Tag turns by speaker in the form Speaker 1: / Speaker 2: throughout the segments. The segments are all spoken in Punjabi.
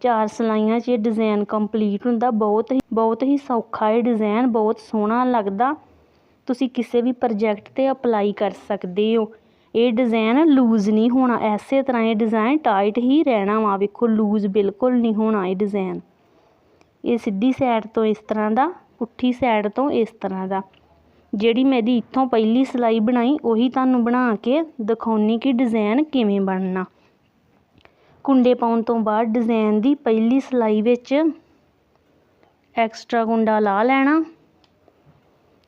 Speaker 1: ਚਾਰ ਸਲਾਈਆਂ 'ਚ ਇਹ ਡਿਜ਼ਾਈਨ ਕੰਪਲੀਟ ਹੁੰਦਾ। ਬਹੁਤ ਹੀ ਬਹੁਤ ਹੀ ਸੌਖਾ ਇਹ ਡਿਜ਼ਾਈਨ ਬਹੁਤ ਸੋਹਣਾ ਲੱਗਦਾ। ਤੁਸੀਂ ਕਿਸੇ ਵੀ ਪ੍ਰੋਜੈਕਟ 'ਤੇ ਅਪਲਾਈ ਕਰ ਸਕਦੇ ਹੋ। ਇਹ ਡਿਜ਼ਾਈਨ ਲੂਜ਼ ਨਹੀਂ ਹੋਣਾ। ਐਸੇ ਤਰ੍ਹਾਂ ਇਹ ਡਿਜ਼ਾਈਨ ਟਾਈਟ ਹੀ ਰਹਿਣਾ ਵਾ। ਵੇਖੋ ਲੂਜ਼ ਬਿਲਕੁਲ ਨਹੀਂ ਹੋਣਾ ਇਹ ਡਿਜ਼ਾਈਨ ਇਹ ਸਿੱਧੀ ਸਾਈਡ ਤੋਂ ਇਸ ਤਰ੍ਹਾਂ ਦਾ, ਪੁੱਠੀ ਸਾਈਡ ਤੋਂ ਇਸ ਤਰ੍ਹਾਂ ਦਾ। ਜਿਹੜੀ ਮੇਰੀ ਇੱਥੋਂ ਪਹਿਲੀ ਸਿਲਾਈ ਬਣਾਈ, ਉਹੀ ਤੁਹਾਨੂੰ ਬਣਾ ਕੇ ਦਿਖਾਉਣੀ ਕਿ ਡਿਜ਼ਾਈਨ ਕਿਵੇਂ ਬਣਨਾ। ਕੁੰਡੇ ਪਾਉਣ ਤੋਂ ਬਾਅਦ ਡਿਜ਼ਾਈਨ ਦੀ ਪਹਿਲੀ ਸਿਲਾਈ ਵਿੱਚ ਐਕਸਟਰਾ ਕੁੰਡਾ ਲਾ ਲੈਣਾ।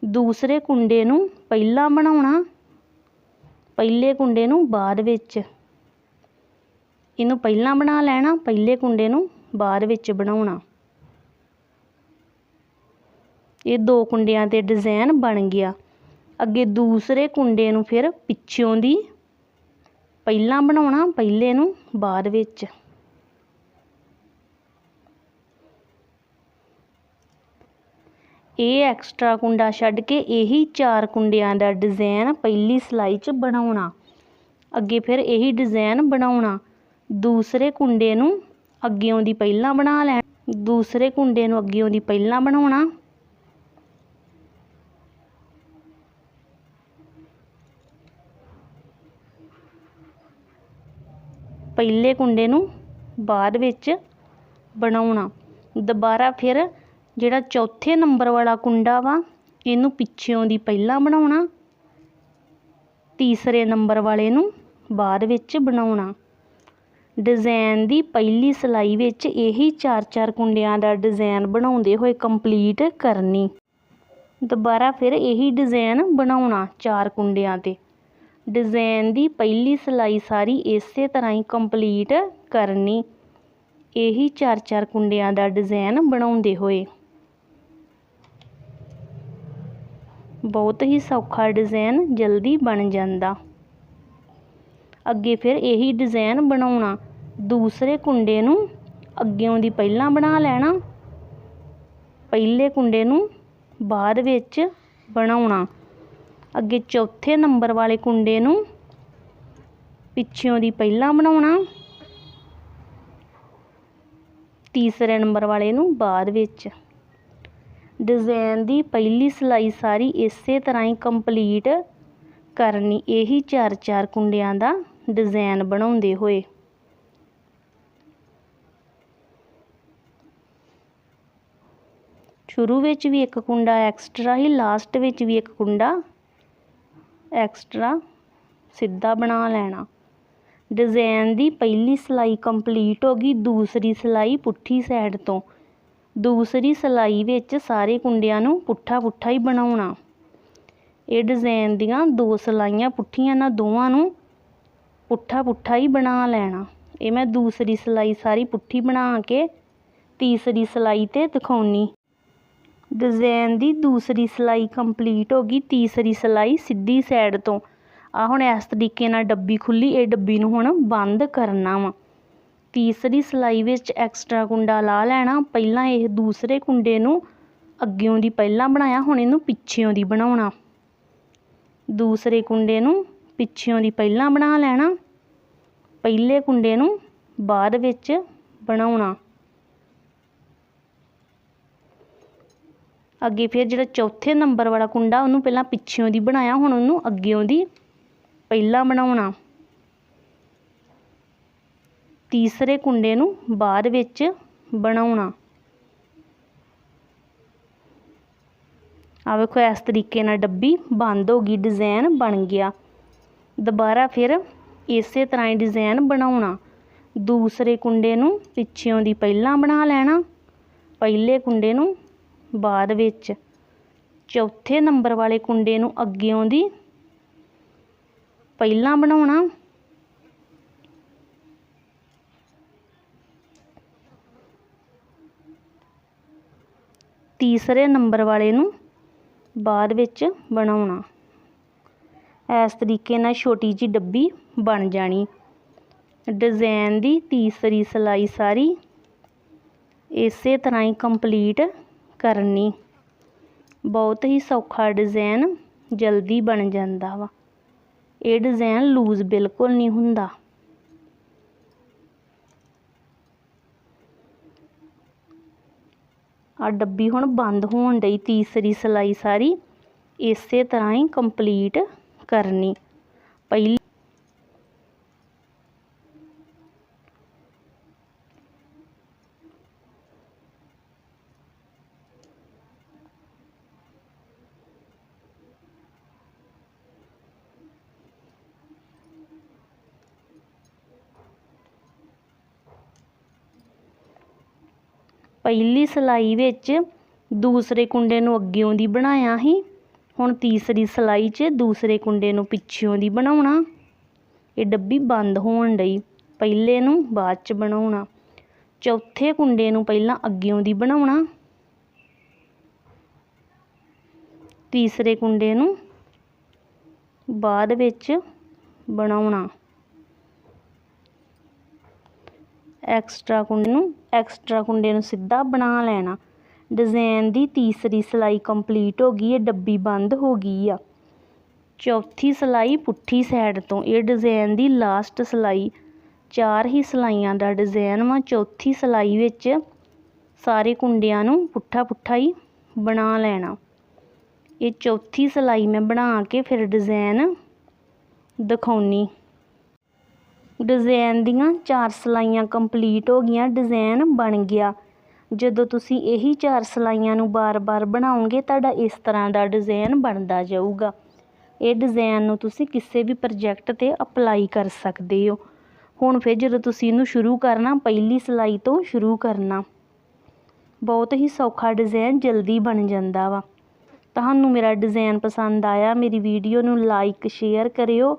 Speaker 1: ਦੂਸਰੇ ਕੁੰਡੇ ਨੂੰ ਪਹਿਲਾਂ ਬਣਾਉਣਾ। ਪਹਿਲੇ ਕੁੰਡੇ ਨੂੰ ਬਾਅਦ ਵਿੱਚ। ਇਹਨੂੰ ਪਹਿਲਾਂ ਬਣਾ ਲੈਣਾ, ਪਹਿਲੇ ਕੁੰਡੇ ਨੂੰ ਬਾਅਦ ਵਿੱਚ ਬਣਾਉਣਾ। ਇਹ ਦੋ ਕੁੰਡਿਆਂ ਤੇ ਡਿਜ਼ਾਈਨ ਬਣ ਗਿਆ। ਅੱਗੇ ਦੂਸਰੇ ਕੁੰਡੇ ਨੂੰ ਫਿਰ ਪਿੱਛੋਂ ਦੀ ਪਹਿਲਾਂ ਬਣਾਉਣਾ, ਪਹਿਲੇ ਨੂੰ ਬਾਅਦ ਵਿੱਚ। ਇਹ ਐਕਸਟਰਾ ਕੁੰਡਾ ਛੱਡ ਕੇ ਇਹੀ ਚਾਰ ਕੁੰਡਿਆਂ ਦਾ ਡਿਜ਼ਾਈਨ ਪਹਿਲੀ ਸਲਾਈ 'ਚ ਬਣਾਉਣਾ। ਅੱਗੇ ਫਿਰ ਇਹੀ ਡਿਜ਼ਾਈਨ ਬਣਾਉਣਾ। ਦੂਸਰੇ ਕੁੰਡੇ ਨੂੰ ਅੱਗਿਓਂ ਦੀ ਪਹਿਲਾਂ ਬਣਾ ਲੈਣਾ। ਦੂਸਰੇ ਕੁੰਡੇ ਨੂੰ ਅੱਗਿਓਂ ਦੀ ਪਹਿਲਾਂ ਬਣਾਉਣਾ। ਪਹਿਲੇ ਕੁੰਡੇ ਨੂੰ ਬਾਅਦ ਵਿੱਚ ਬਣਾਉਣਾ। ਦੁਬਾਰਾ ਫਿਰ ਜਿਹੜਾ ਚੌਥੇ ਨੰਬਰ ਵਾਲਾ ਕੁੰਡਾ ਵਾ, ਇਹਨੂੰ ਪਿੱਛੋਂ ਦੀ ਪਹਿਲਾਂ ਬਣਾਉਣਾ। ਤੀਸਰੇ ਨੰਬਰ ਵਾਲੇ ਨੂੰ ਬਾਅਦ ਵਿੱਚ ਬਣਾਉਣਾ। ਡਿਜ਼ਾਈਨ ਦੀ ਪਹਿਲੀ ਸਿਲਾਈ ਵਿੱਚ ਇਹੀ ਚਾਰ ਚਾਰ ਕੁੰਡਿਆਂ ਦਾ ਡਿਜ਼ਾਈਨ ਬਣਾਉਂਦੇ ਹੋਏ ਕੰਪਲੀਟ ਕਰਨੀ। ਦੁਬਾਰਾ ਫਿਰ ਇਹੀ ਡਿਜ਼ਾਈਨ ਬਣਾਉਣਾ ਚਾਰ ਕੁੰਡਿਆਂ 'ਤੇ। ਡਿਜ਼ਾਈਨ ਦੀ ਪਹਿਲੀ ਸਿਲਾਈ ਸਾਰੀ ਇਸੇ ਤਰ੍ਹਾਂ ਹੀ ਕੰਪਲੀਟ ਕਰਨੀ। ਇਹੀ ਚਾਰ ਚਾਰ ਕੁੰਡਿਆਂ ਦਾ ਡਿਜ਼ਾਈਨ ਬਣਾਉਂਦੇ ਹੋਏ। ਬਹੁਤ ਹੀ ਸੌਖਾ ਡਿਜ਼ਾਈਨ ਜਲਦੀ ਬਣ ਜਾਂਦਾ। ਅੱਗੇ ਫਿਰ ਇਹੀ ਡਿਜ਼ਾਈਨ ਬਣਾਉਣਾ। ਦੂਸਰੇ ਕੁੰਡੇ ਨੂੰ ਅੱਗਿਓਂ ਦੀ ਪਹਿਲਾਂ ਬਣਾ ਲੈਣਾ। ਪਹਿਲੇ ਕੁੰਡੇ ਨੂੰ ਬਾਅਦ ਵਿੱਚ ਬਣਾਉਣਾ। ਅੱਗੇ ਚੌਥੇ ਨੰਬਰ ਵਾਲੇ ਕੁੰਡੇ ਨੂੰ ਪਿੱਛੋਂ ਦੀ ਪਹਿਲਾਂ ਬਣਾਉਣਾ। ਤੀਸਰੇ ਨੰਬਰ ਵਾਲੇ ਨੂੰ ਬਾਅਦ ਵਿੱਚ। ਡਿਜ਼ਾਈਨ ਦੀ ਪਹਿਲੀ ਸਿਲਾਈ ਸਾਰੀ ਇਸੇ ਤਰ੍ਹਾਂ ਹੀ ਕੰਪਲੀਟ ਕਰਨੀ। ਇਹੀ ਚਾਰ ਚਾਰ ਕੁੰਡਿਆਂ ਦਾ ਡਿਜ਼ਾਈਨ ਬਣਾਉਂਦੇ ਹੋਏ। ਸ਼ੁਰੂ ਵਿੱਚ ਵੀ ਇੱਕ ਕੁੰਡਾ ਐਕਸਟਰਾ ਹੀ ਲਾਸਟ ਵਿੱਚ ਵੀ ਇੱਕ ਕੁੰਡਾ। ਐਕਸਟਰਾ ਸਿੱਧਾ ਬਣਾ ਲੈਣਾ। ਡਿਜ਼ਾਈਨ ਦੀ ਪਹਿਲੀ ਸਿਲਾਈ ਕੰਪਲੀਟ ਹੋ ਗਈ, ਦੂਸਰੀ ਸਿਲਾਈ ਪੁੱਠੀ ਸਾਈਡ ਤੋਂ। ਦੂਸਰੀ ਸਿਲਾਈ ਵਿੱਚ ਸਾਰੇ ਕੁੰਡਿਆਂ ਨੂੰ ਪੁੱਠਾ ਪੁੱਠਾ ਹੀ ਬਣਾਉਣਾ। ਇਹ ਡਿਜ਼ਾਈਨ ਦੀਆਂ ਦੋ ਸਿਲਾਈਆਂ ਪੁੱਠੀਆਂ ਨਾ ਦੋਵਾਂ ਨੂੰ ਪੁੱਠਾ ਪੁੱਠਾ ਹੀ ਬਣਾ ਲੈਣਾ। ਇਹ ਮੈਂ ਦੂਸਰੀ ਸਿਲਾਈ ਸਾਰੀ ਪੁੱਠੀ ਬਣਾ ਕੇ ਤੀਸਰੀ ਸਿਲਾਈ ਤੇ ਦਿਖਾਉਣੀ। ਡਿਜ਼ਾਈਨ ਦੀ ਦੂਸਰੀ ਸਿਲਾਈ ਕੰਪਲੀਟ ਹੋ ਗਈ, ਤੀਸਰੀ ਸਿਲਾਈ ਸਿੱਧੀ ਸਾਈਡ ਤੋਂ। ਆ ਹੁਣ ਇਸ ਤਰੀਕੇ ਨਾਲ ਡੱਬੀ ਖੁੱਲੀ, ਇਹ ਡੱਬੀ ਨੂੰ ਹੁਣ ਬੰਦ ਕਰਨਾ ਵਾ। ਤੀਸਰੀ ਸਿਲਾਈ ਵਿੱਚ ਐਕਸਟਰਾ ਕੁੰਡਾ ਲਾ ਲੈਣਾ, ਪਹਿਲਾਂ ਇਹ ਦੂਸਰੇ ਕੁੰਡੇ ਨੂੰ ਅੱਗਿਓਂ ਦੀ ਪਹਿਲਾਂ ਬਣਾਇਆ, ਹੁਣ ਇਹਨੂੰ ਪਿੱਛਿਓਂ ਦੀ ਬਣਾਉਣਾ। ਦੂਸਰੇ ਕੁੰਡੇ ਨੂੰ ਪਿੱਛਿਓਂ ਦੀ ਪਹਿਲਾਂ ਬਣਾ ਲੈਣਾ, ਪਹਿਲੇ ਕੁੰਡੇ ਨੂੰ ਬਾਅਦ ਵਿੱਚ ਬਣਾਉਣਾ। ਅੱਗੇ ਫਿਰ ਜਿਹੜਾ ਚੌਥੇ ਨੰਬਰ ਵਾਲਾ ਕੁੰਡਾ ਉਹਨੂੰ ਪਹਿਲਾਂ ਪਿੱਛਿਓਂ ਦੀ ਬਣਾਇਆ, ਹੁਣ ਉਹਨੂੰ ਅੱਗਿਓਂ ਦੀ ਪਹਿਲਾਂ ਬਣਾਉਣਾ। ਤੀਸਰੇ ਕੁੰਡੇ ਨੂੰ ਬਾਅਦ ਵਿੱਚ ਬਣਾਉਣਾ। ਆ ਵੇਖੋ, ਇਸ ਤਰੀਕੇ ਨਾਲ ਡੱਬੀ ਬੰਦ ਹੋ ਗਈ ਡਿਜ਼ਾਈਨ ਬਣ ਗਿਆ। ਦੁਬਾਰਾ ਫਿਰ ਇਸੇ ਤਰ੍ਹਾਂ ਹੀ ਡਿਜ਼ਾਈਨ ਬਣਾਉਣਾ। ਦੂਸਰੇ ਕੁੰਡੇ ਨੂੰ ਪਿੱਛਿਓਂ ਦੀ ਪਹਿਲਾਂ ਬਣਾ ਲੈਣਾ। ਪਹਿਲੇ ਕੁੰਡੇ ਨੂੰ ਬਾਅਦ ਵਿੱਚ ਚੌਥੇ ਨੰਬਰ ਵਾਲੇ ਕੁੰਡੇ ਨੂੰ ਅੱਗਿਓਂ ਦੀ ਪਹਿਲਾਂ ਬਣਾਉਣਾ। ਤੀਸਰੇ ਨੰਬਰ ਵਾਲੇ ਨੂੰ ਬਾਅਦ ਵਿੱਚ ਬਣਾਉਣਾ। ਇਸ ਤਰੀਕੇ ਨਾਲ ਛੋਟੀ ਜੀ ਡੱਬੀ ਬਣ ਜਾਣੀ। ਡਿਜ਼ਾਈਨ ਦੀ ਤੀਸਰੀ ਸਿਲਾਈ ਸਾਰੀ ਇਸੇ ਤਰ੍ਹਾਂ ਹੀ ਕੰਪਲੀਟ ਕਰਨੀ। ਬਹੁਤ ਹੀ ਸੌਖਾ ਡਿਜ਼ਾਈਨ ਜਲਦੀ ਬਣ ਜਾਂਦਾ ਵਾ। ਇਹ ਡਿਜ਼ਾਈਨ ਲੂਜ਼ ਬਿਲਕੁਲ ਨਹੀਂ ਹੁੰਦਾ। ਆ ਡੱਬੀ ਹੁਣ ਬੰਦ ਹੋਣ ਲਈ ਤੀਸਰੀ ਸਿਲਾਈ ਸਾਰੀ। ਇਸੇ ਤਰ੍ਹਾਂ ਹੀ ਕੰਪਲੀਟ ਕਰਨੀ। ਪਹਿਲੀ ਪਹਿਲੀ ਸਿਲਾਈ ਵਿੱਚ ਦੂਸਰੇ ਕੁੰਡੇ ਨੂੰ ਅੱਗਿਓਂ ਦੀ ਬਣਾਇਆ ਸੀ। ਹੁਣ ਤੀਸਰੀ ਸਿਲਾਈ 'ਚ ਦੂਸਰੇ ਕੁੰਡੇ ਨੂੰ ਪਿੱਛਿਓਂ ਦੀ ਬਣਾਉਣਾ। ਇਹ ਡੱਬੀ ਬੰਦ ਹੋਣ ਡਈ। ਪਹਿਲੇ ਨੂੰ ਬਾਅਦ 'ਚ ਬਣਾਉਣਾ। ਚੌਥੇ ਕੁੰਡੇ ਨੂੰ ਪਹਿਲਾਂ ਅੱਗਿਓਂ ਦੀ ਬਣਾਉਣਾ। ਤੀਸਰੇ ਕੁੰਡੇ ਨੂੰ ਬਾਅਦ ਵਿੱਚ ਬਣਾਉਣਾ। ਐਕਸਟਰਾ ਕੁੰਡੇ ਨੂੰ, ਐਕਸਟਰਾ ਕੁੰਡੇ ਨੂੰ ਸਿੱਧਾ ਬਣਾ ਲੈਣਾ। ਡਿਜ਼ਾਈਨ ਦੀ ਤੀਸਰੀ ਸਿਲਾਈ ਕੰਪਲੀਟ ਹੋ ਗਈ ਹੈ ਡੱਬੀ ਬੰਦ ਹੋ ਗਈ ਆ। ਚੌਥੀ ਸਿਲਾਈ ਪੁੱਠੀ ਸਾਈਡ ਤੋਂ, ਇਹ ਡਿਜ਼ਾਈਨ ਦੀ ਲਾਸਟ ਸਿਲਾਈ। ਚਾਰ ਹੀ ਸਿਲਾਈਆਂ ਦਾ ਡਿਜ਼ਾਈਨ ਵਾ, ਚੌਥੀ ਸਿਲਾਈ ਵਿੱਚ ਸਾਰੇ ਕੁੰਡਿਆਂ ਨੂੰ ਪੁੱਠਾ ਪੁੱਠਾ ਹੀ ਬਣਾ ਲੈਣਾ। ਇਹ ਚੌਥੀ ਸਿਲਾਈ ਮੈਂ ਬਣਾ ਕੇ ਫਿਰ ਡਿਜ਼ਾਈਨ ਦਿਖਾਉਣੀ। ਡਿਜ਼ਾਈਨ ਦੀਆਂ ਚਾਰ ਸਿਲਾਈਆਂ ਕੰਪਲੀਟ ਹੋ ਗਈਆਂ, ਡਿਜ਼ਾਈਨ ਬਣ ਗਿਆ। ਜਦੋਂ ਤੁਸੀਂ ਇਹੀ ਚਾਰ ਸਿਲਾਈਆਂ ਨੂੰ ਬਾਰ-ਬਾਰ ਬਣਾਓਗੇ, ਤੁਹਾਡਾ ਇਸ ਤਰ੍ਹਾਂ ਦਾ ਡਿਜ਼ਾਈਨ ਬਣਦਾ ਜਾਊਗਾ। ਇਹ ਡਿਜ਼ਾਈਨ ਨੂੰ ਤੁਸੀਂ ਕਿਸੇ ਵੀ ਪ੍ਰੋਜੈਕਟ ਤੇ ਅਪਲਾਈ ਕਰ ਸਕਦੇ ਹੋ। ਹੁਣ ਫਿਰ ਜਦੋਂ ਤੁਸੀਂ ਇਹਨੂੰ ਸ਼ੁਰੂ ਕਰਨਾ, ਪਹਿਲੀ ਸਿਲਾਈ ਤੋਂ ਸ਼ੁਰੂ ਕਰਨਾ, ਬਹੁਤ ਹੀ ਸੌਖਾ ਡਿਜ਼ਾਈਨ ਜਲਦੀ ਬਣ ਜਾਂਦਾ ਵਾ। ਤੁਹਾਨੂੰ ਮੇਰਾ ਡਿਜ਼ਾਈਨ ਪਸੰਦ ਆਇਆ, ਮੇਰੀ ਵੀਡੀਓ ਨੂੰ ਲਾਈਕ, ਸ਼ੇਅਰ ਕਰਿਓ।